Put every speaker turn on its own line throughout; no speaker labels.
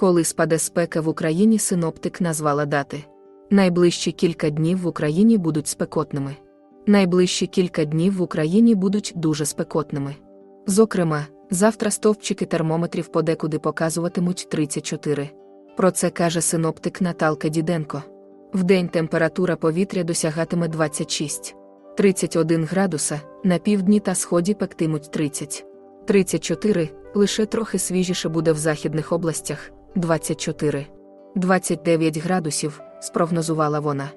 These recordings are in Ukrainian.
Коли спаде спека в Україні, синоптик назвала дати. Найближчі кілька днів в Україні будуть спекотними. Найближчі кілька днів в Україні будуть дуже спекотними. Зокрема, завтра стовпчики термометрів подекуди показуватимуть 34. Про це каже синоптик Наталка Діденко. Вдень температура повітря досягатиме 26. 31 градуса, на півдні та сході пектимуть 30. 34, лише трохи свіжіше буде в західних областях 24. 29 градусів, спрогнозувала вона.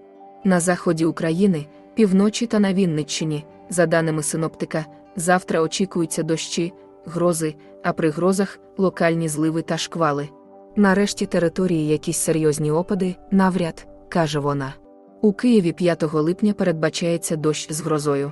На заході України, півночі та на Вінниччині, за даними синоптика, завтра очікуються дощі, грози, а при грозах локальні зливи та шквали. Нарешті території якісь серйозні опади, навряд, каже вона. У Києві 5 липня передбачається дощ з грозою.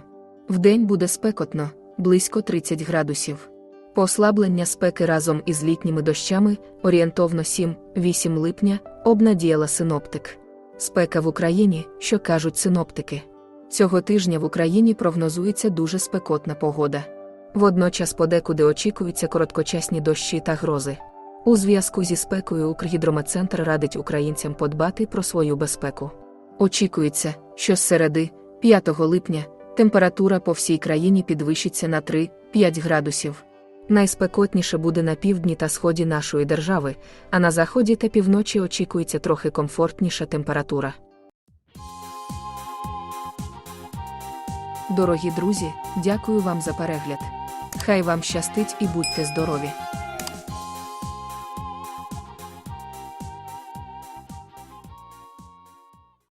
Вдень буде спекотно, близько 30 градусів. Послаблення спеки разом із літніми дощами орієнтовно 7-8 липня обнадіяла синоптик. Спека в Україні, що кажуть синоптики. Цього тижня в Україні прогнозується дуже спекотна погода. Водночас подекуди очікуються короткочасні дощі та грози. У зв'язку зі спекою Укргідрометцентр радить українцям подбати про свою безпеку. Очікується, що з середи, 5 липня, температура по всій країні підвищиться на 3-5 градусів. Найспекотніше буде на півдні та сході нашої держави, а на заході та півночі очікується трохи комфортніша температура. Дорогі друзі, дякую вам за перегляд. Хай вам щастить і будьте здорові!